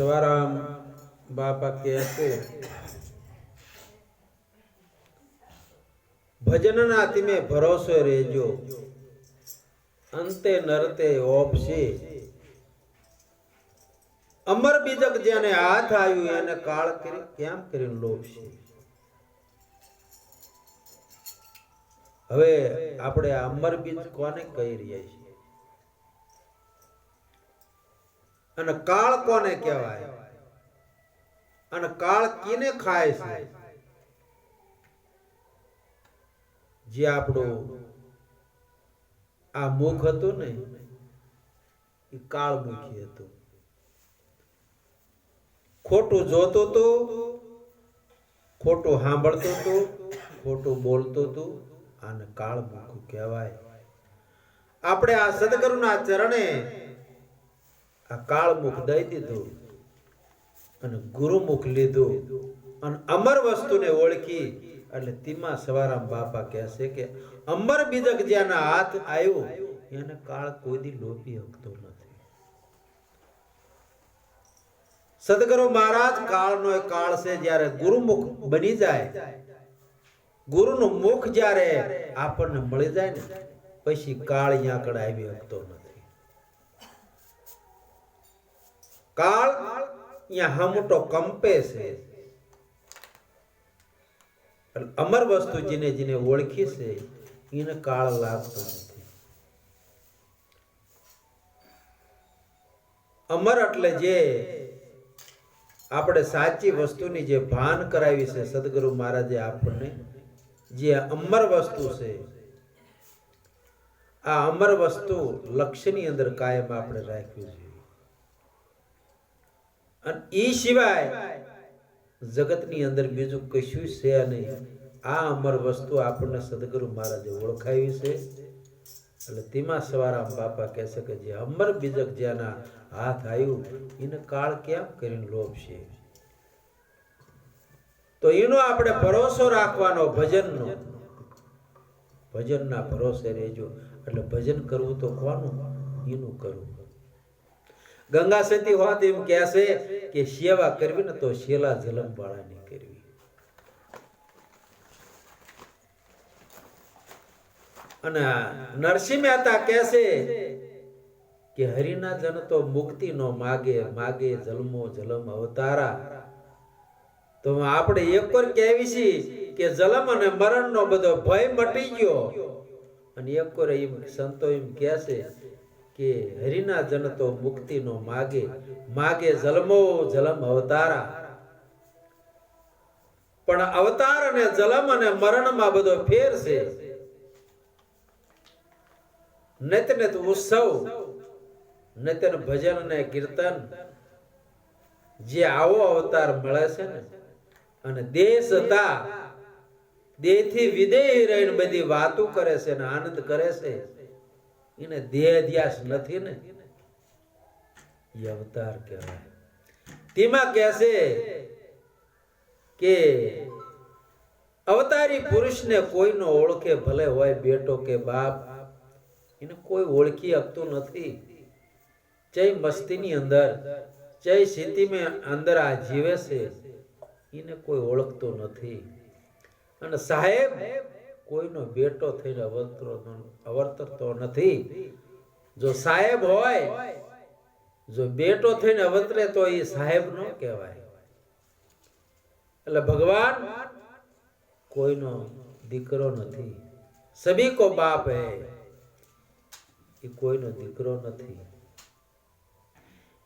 સવારામ બાપા કહે છે ભજનના તમે ભરોસો રહેજો અંતે નરતે ઓપશે અમર બીજક જેને હાથ આવ્યું એને કાળ કરી કેમ કરીને લોપશે હવે આપણે અમર બીજ કોને કહી રહ્યા છીએ? અને કાળ કોને કહેવાય? અને કાળ કિને ખાય છે? જે આપણું આ મુખ હતું ને, એ કાળ મુખી હતું. ખોટું જોતો તો, ખોટું સાંભળતો તો, ખોટું બોલતો તો, આને કાળ મુખ કહેવાય. આપણે આ સદગુરુના ચરણે આ કાળ મુખ દઈ દીધું અને ગુરુમુખ લીધું અને અમર વસ્તુને ઓળખી એટલે તેમાં સવારામ બાપા કહેશે કે અમર બીજક જેના હાથ આવ્યો, એને કાળ કોઈ દી લોપી શકતો નથી. સદગુરુ મહારાજ, કાળનો એ કાળ છે જ્યારે ગુરુમુખ બની જાય, ગુરુનું મુખ જ્યારે આપણને મળી જાય ને, પછી કાળ અહીંયા આગળ આવી શકતો નથી. કાળ અહીંયા હમટો કંપે છે. અમર વસ્તુ જેને જેને ઓળખી છે, એને કાળ લાગતો નથી. અમર એટલે જે આપણે સાચી વસ્તુની જે ભાન કરાવી છે, સદગુરુ મહારાજે આપણને, જે અમર વસ્તુ છે, આ અમર વસ્તુ લક્ષ્યની અંદર કાયમ આપણે રાખવી જોઈએ અને એ સિવાય જગતની અંદર બીજું કશું છે નહીં. આ અમર વસ્તુ આપણને સદગુરુ મહારાજે ઓળખાવી છે. એટલે તેમાં સવારામ બાપા કહે છે કે જે અમર બીજક જેના હાથ આવ્યું એને કાળ કેમ કરીને લોભ છે તો એનો આપણે ભરોસો રાખવાનો, ભજનનો. ભજનના ભરોસે રહેજો. એટલે ભજન કરવું તો કોનું? એનું કરવું. ગંગા સતી હોત એમ કહેશે કે સેવા કરવી ને તો શેલા જલમ વાળાની કરવી. અને નરસિંહ મહેતા કહેશે કે હરિના જન તો મુક્તિ નો માગે માગે જલમો જલમ અવતારા. તો આપણે એક વાર કહેવી છીએ કે જલમ અને મરણ નો બધો ભય મટી ગયો. અને એક વાર એમ સંતો એમ કહેશે કે હરિના જન તો મુક્તિ નો માગે માગે જલમો જલમ અવતારા. પણ અવતાર અને જલમ અને મરણમાં બધો ફેર છે. નેત નેત ઉત્સવ નેતન ભજન ને કીર્તન, જે આવો અવતાર મળે છે ને, અને દેશ હતા દેહથી વિદેહી રહીને બધી વાતો કરે છે ને, આનંદ કરે છે. એને દેહ ધ્યાસ નથી ને એ અવતાર કહેવાય. તેમાં કહેશે કે અવતારી પુરુષને કોઈનો ઓળખે ભલે હોય બેટો કે બાપ, એને કોઈ ઓળખી શકતું નથી. જય મસ્તીની અંદર જય સ્થિતિમાં અંદર આ જીવે છે, એને કોઈ ઓળખતો નથી. અને સાહેબ કોઈનો બેટો થઈને અવતરો અવતરતો નથી. જો સાહેબ હોય, જો બેટો થઈને અવતરે તો એ સાહેબ નો કહેવાય. એટલે ભગવાન કોઈનો દીકરો નથી. સભી કો બાપ હે એ કોઈનો દીકરો નથી.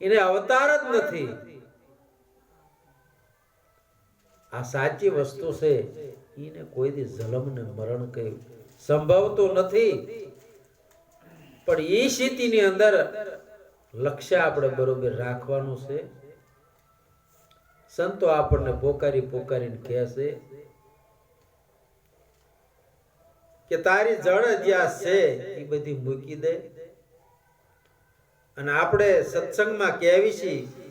એને અવતાર જ નથી. આ સાચી વસ્તુ છે. એને કોઈ દી જલમ ને મરણ કઈ સંભવતું નથી. પણ એ સ્થિતિની અંદર લક્ષ્ય આપણે બરોબર રાખવાનું છે. સંતો આપણને પોકારી પોકારીને કહે છે કે તારી જળ જ્યાં છે એ બધી મૂકી દે. અને આપણે સત્સંગમાં કહેવી છીએ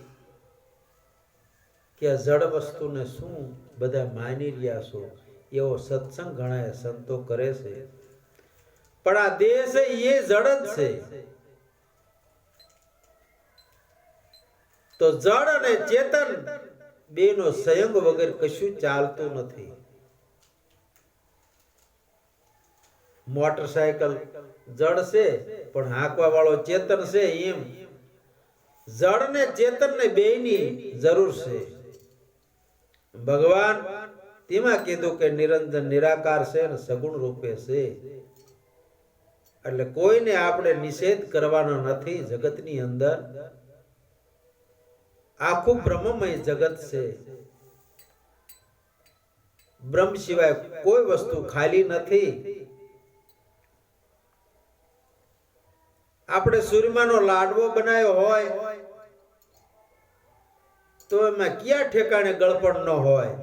કે જડ વસ્તુને શું બધા માની રહ્યા છો? એવો સત્સંગ ઘણા સંતો કરે છે. પણ આ છે એ જડ જ છે. તો જડ અને ચેતન બેનો સંયંગ વગર કશું ચાલતું નથી. મોટરસાયકલ જડ છે, પણ હાંકવા વાળો ચેતન છે એમ. જડ ને ચેતન ને બેયની જરૂર છે. ભગવાન, તેમાં કીધું કે નિરંજન નિરાકાર છે અને સગુણ રૂપે છે. એટલે કોઈને આપણે નિષેધ કરવાનો નથી જગતની અંદર. આખું બ્રહ્મમય જગત છે. બ્રહ્મ સિવાય કોઈ વસ્તુ ખાલી નથી. આપણે સૂર્યમાનો લાડવો બનાવ્યો હોય તો એમાં કયા ઠેકાણે ગળપણ ન હોય?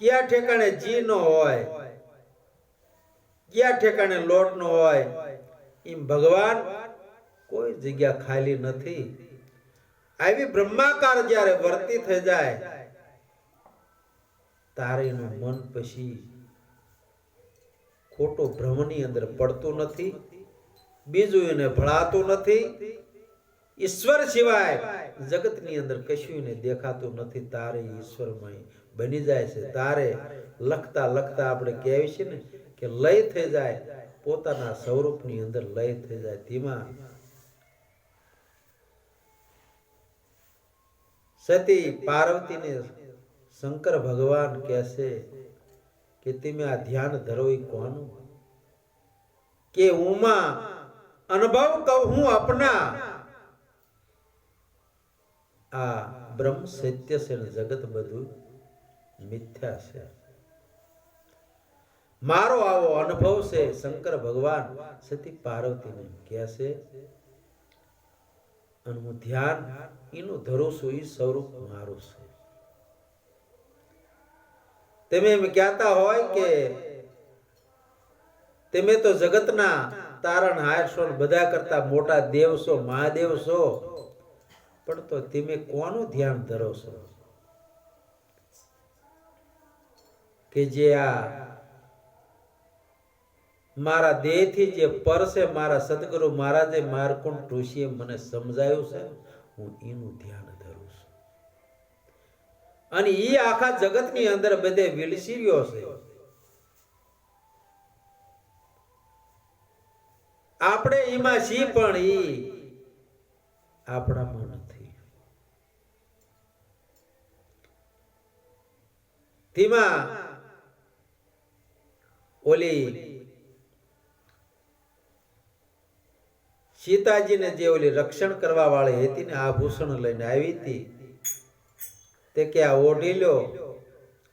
કયા ઠેકાણે જી ન હોય? કયા ઠેકાણે લોટ ન હોય? એમ ભગવાન કોઈ જગ્યા ખાલી નથી. આવી બ્રહ્માકાર જ્યારે વર્તી થઈ જાય તારે એનું મન પછી ખોટો ભ્રમની અંદર પડતું નથી, બીજું એને ભળાતું નથી. ઈશ્વર સિવાય જગતની અંદર કશું દેખાતું નથી. તારે ઈશ્વરમય બની જાય છે. તારે લખતા લખતા આપણે કહેવી છે ને કે લય થઈ જાય. પોતાના સ્વરૂપની અંદર લય થઈ જાય. તેમાં સતી પાર્વતીને શંકર ભગવાન કહેશે કે તમે આ ધ્યાન ધરો ઈ કોનું? કે ઉમા, અનુભવ કહું હું અપના આ બ્રહ્મ સત્ય છે ને જગત બધું મિથ્યા છે. મારો આવો અનુભવ છે, શંકર ભગવાન સતી પાર્વતીને કહે છે, અને હું ધ્યાન એનું ધરું છું એ સ્વરૂપ મારું છે. તમે એમ કહેતા હોય કે તમે તો જગતના તારણ હાર બધા કરતા મોટા દેવ છો, મહાદેવ છો પણ તો તમે કોનું ધ્યાન ધરો છો કે જે આ મારા દેહથી જે પરસે મારા સદગુરુ મહારાજે મારકુંડ ઋષિએ મને સમજાયું છે, હું એનું ધ્યાન ધરું છું. અને એ આખા જગતની અંદર બધે વિલસી રહ્યો છે. આપણે એમાં છીએ પણ એ આપણામાં તેમાં ઓલી સીતાજીને જે ઓલી રક્ષણ કરવા વાળી હતી ને આભૂષણ લઈને આવી હતી, તે કે આ ઓઢી લો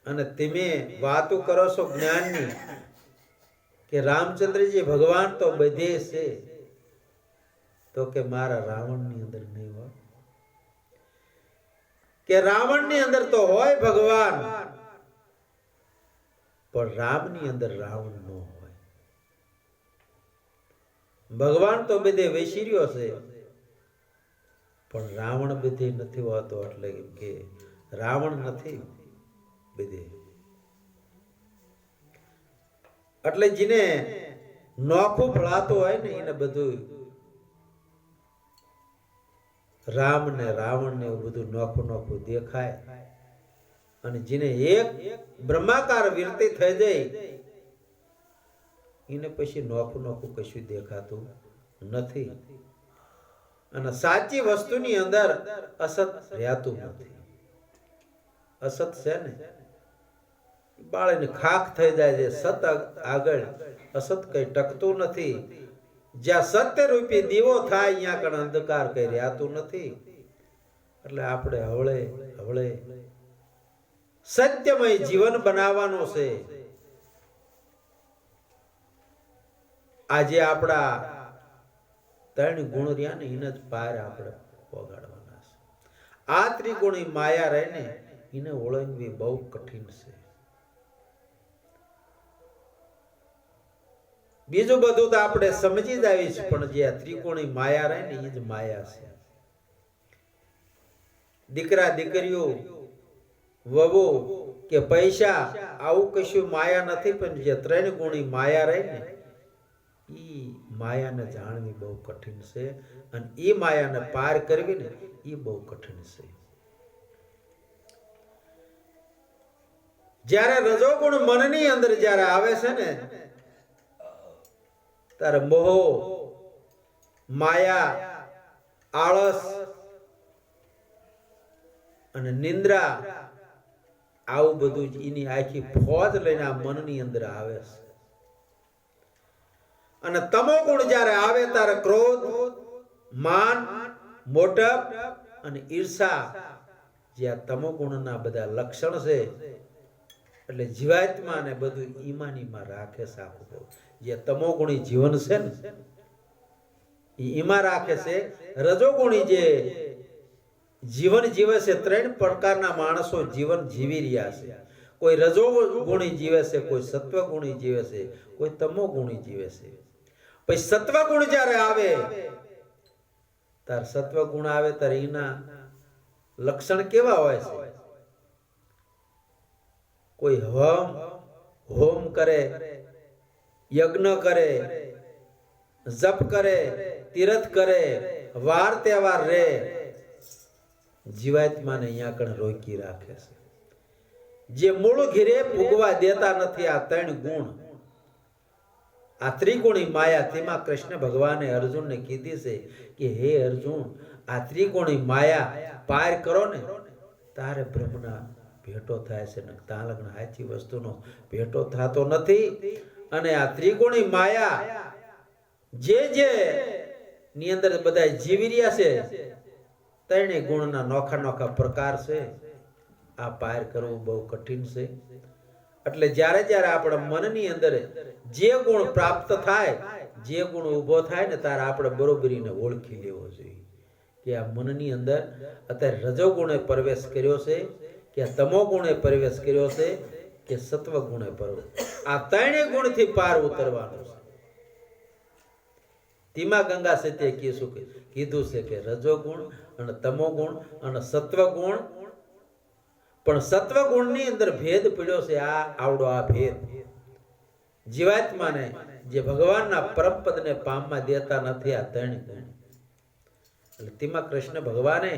અને તમે વાતો કરો છો જ્ઞાનની કે રામચંદ્રજી ભગવાન તો બધે છે. તો કે મારા રાવણની અંદર નહીં હોય. કે રાવણની અંદર તો હોય ભગવાન પણ રામની અંદર રાવણ ન હોય. ભગવાન તો બધે વૈશીર્યો છે, પણ રાવણ બધે નથી હોતો એટલે કે રાવણ નથી બધે. એટલે જેને નોખું ફળાતો હોય ને એને બધું રામ ને રાવણ ને એવું બધું નોખું નોખું દેખાય. અને જેને એક બ્રહ્માકાર વિરતિ થઈ જાય એને પછી નોખું નોખું કશું દેખાતું નથી. અને સાચી વસ્તુની અંદર અસત રહેતું નથી. અસત છે ને? બાળને ખાખ થઈ જાય છે, સત આગળ અસત કઈ ટકતું નથી. જ્યાં સત્ય રૂપી દીવો થાય અહીંયા કણ અંધકાર કઈ રહેતું નથી. એટલે આપણે હવળે હવળે સત્યમય જીવન બનાવવાનો છે. આજે આપણા ત્રણ ગુણ રહ્યા ને એને જ પાર આપણે પગાડવાના છે. આ ત્રિગુણી માયા રહે ને એને ઓળંગવી બહુ કઠિન છે. બીજું બધું તો આપણે સમજી જ આવીશ પણ જે ત્રિકોણી માયા રહે ને એ જ માયા છે. દીકરા દીકરીઓ વવો કે પૈસા, આવું કશું માયા નથી, પણ જે ત્રણ ગુણી માયા રહે ને, ઈ માયાને જાણવી બહુ કઠિન છે અને એ માયાને પાર કરવી ને એ બહુ કઠિન છે. જ્યારે રજોગુણ મનની અંદર જ્યારે આવે છે ને, ત્યારે મોહ, માયા, આળસ અને નિંદ્રા આવું બધું જ એની આખી ફોજ લઈને આ મનની અંદર આવે છે અને તમો ગુણ જ્યારે આવે ત્યારે ક્રોધ, માન, મોટપ અને ઈર્ષા જે આ તમો ગુણના બધા લક્ષણ છે, એટલે જીવાત્મા ને બધું ઈમાનીમાં રાખે બહુ. જે તમોગુણી જીવન છે ને એમાં રાખે છે રજોગુણી જે જીવન જીવે છે ત્રણ પ્રકારના માણસો જીવન જીવી રહ્યા છે. કોઈ રજો ગુણી જીવે છે, કોઈ સત્વ ગુણી જીવે છે, કોઈ તમો ગુણી જીવે છે. પછી સત્વ ગુણ જ્યારે આવે, તાર સત્વ ગુણ આવે ત્યારે એના લક્ષણ કેવા હોય છે? કોઈ હોમ હોમ કરે, યજ્ઞ કરે, જપ કરે, તીરથ કરે, વાર તહેવાર રે જીવાત્માને અહીંયા આગળ રોકી રાખે છે. જે મૂળ ઘેરે ભોગવા દેતા નથી, આ ત્રણ ગુણ. આ ત્રિકોણી માયા, તેમાં કૃષ્ણ ભગવાને અર્જુનને કીધી છે કે, હે અર્જુન, આ ત્રિકોણી માયા પાર કરો ને, તારે બ્રહ્મના ભેટો થાય છે ને તાલગ્ન સાચી વસ્તુનો ભેટો થતો નથી. અને આ ત્રિકોણી માયા જે જે ની અંદર બધા જીવી રહ્યા છે ત્રણેય ગુણના નોખા નોખા પ્રકાર છે. આ પાર કરવું બહુ કઠિન છે. એટલે જ્યારે જ્યારે આપણા મનની અંદર જે ગુણ પ્રાપ્ત થાય, જે ગુણ ઊભો થાય ને ત્યારે આપણે બરોબરીને ઓળખી લેવો જોઈએ. કે આ મનની અંદર અત્યારે રજો ગુણે પ્રવેશ કર્યો છે, કે તમો ગુણે પ્રવેશ કર્યો છે, કે સત્વ ગુણે પ્રવેશ. આ ત્રણેય ગુણથી પાર ઉતરવાનો છે. ધીમા ગંગા સત્ય કીધું કે કીધું છે કે રજોગુણ અને તમો ગુણ અને સત્વ ગુણ પણ સત્વ ગુણની અંદર ભેદ પીડ્યો છે, આ આવડો આ ભેદ. જીવાત્માને જે ભગવાનના પરમ પદને દેતા નથી, આ ત્રણ ગુણ. એટલે તેમાં કૃષ્ણ ભગવાને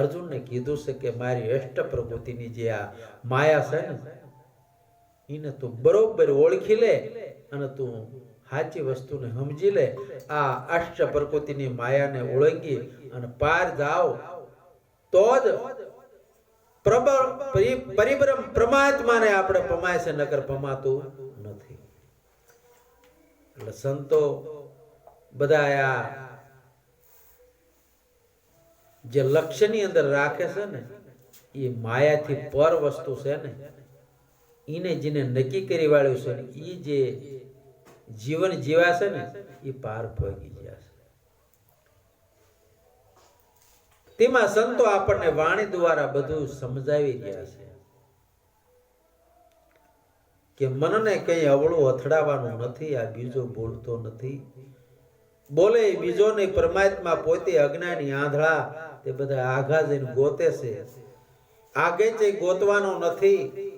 અર્જુનને કીધું છે કે મારી અષ્ટ પ્રકૃતિની જે આ માયા છે ને, એને તું બરોબર ઓળખી લે અને તું સાચી વસ્તુને સમજી લે, આ અષ્ટ પ્રકૃતિની માયાને ઓળંગી અને પાર જાઓ. તો જ પ્રબળ પરી- પરિબ્રહ્મ પરમાત્માને આપણે પમાય છે, નકર પમાતું નથી. એટલે સંતો બધા આ જે લક્ષ્યની અંદર રાખે છે ને, એ માયાથી પર વસ્તુ છે ને એને જેને નક્કી કરી વાળ્યું છે એ જે જીવન જીવાશે ને, એ પાર પગી જશે. તેમાં સંતો આપણને વાણી દ્વારા બધું સમજાવી ગયા છે. કે મનને કઈ અવળું અથડાવાનું નથી, આ બીજો બોલતો નથી. બોલે બીજો નહીં પરમાત્મા પોતે અજ્ઞાની આંધળા, તે બધા આઘા જઈને ગોતે છે. આગે છે ગોતવાનો નથી.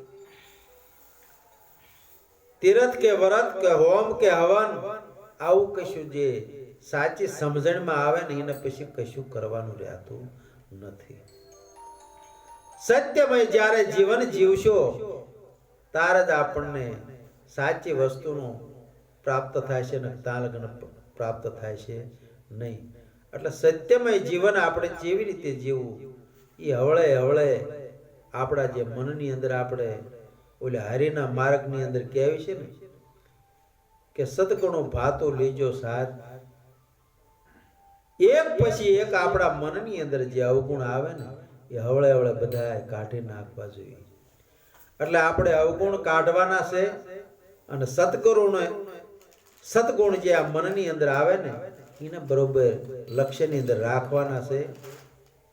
તીરથ કે વ્રત કે હોમ કે હવન, આવું કશું જે સાચી સમજણમાં આવે ને એને પછી કશું કરવાનું રહેતું નથી. સત્યમય જ્યારે જીવન જીવશો ત્યારે જ આપણને સાચી વસ્તુનું પ્રાપ્ત થાય છે ને તાલગન પ્રાપ્ત થાય છે નહીં. એટલે સત્યમય જીવન આપણે કેવી રીતે જીવવું, એ હવળે હવળે આપણા જે મનની અંદર આપણે ઓલે હરિના માર્ગની અંદર કહેવાય છે ને કે સદગુણો ભાતો લેજો સાથ એક પછી એક આપણા મનની અંદર જે અવગુણ આવે ને, એ હવળે હવળે બધા કાઢી નાખવા જોઈએ. એટલે આપણે અવગુણ કાઢવાના છે અને સદગુણો સદગુણ જે આ મનની અંદર આવે ને, એને બરોબર લક્ષ્યની અંદર રાખવાના છે.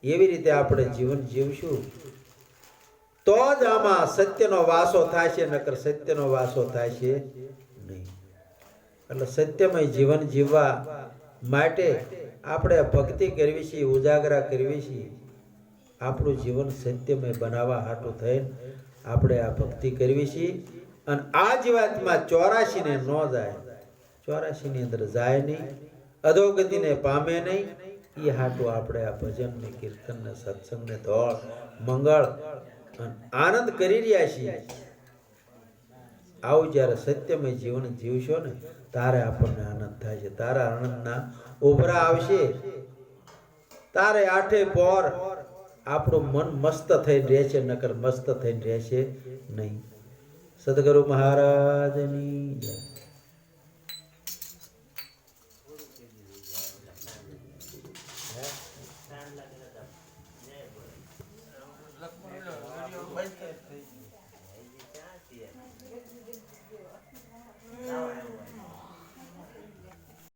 એવી રીતે આપણે જીવન જીવશું. તો જ આમાં સત્યનો વાસો થાય છે, નકર સત્યનો વાસો થાય છે નહીં. એટલે સત્યમય જીવન જીવવા માટે આપણે ભક્તિ કરવી છે, ઉજાગરા કરવી છે. આપણું જીવન સત્યમય બનાવવા હાટું થઈને આપણે આ ભક્તિ કરવી છે. અને આ જીવાતમાં ચોરાશીને ન જાય. ચોરાશીની અંદર જાય નહીં. અધોગતિને પામે નહીં. એ હાટું આપણે આ ભજનને, કીર્તનને કીર્તન ને સત્સંગ ને ધોળ, મંગળ આનંદ કરી રહ્યા છીએ. આવું જ્યારે સત્યમય જીવન જીવશો ને, તારે આપણને આનંદ થાય છે. તારા આનંદના ઉભરા આવશે. તારે આઠે પોર આપણું મન મસ્ત થઈને રહે છે નકર મસ્ત થઈને રહેશે નહીં. સદગુરુ મહારાજની જય.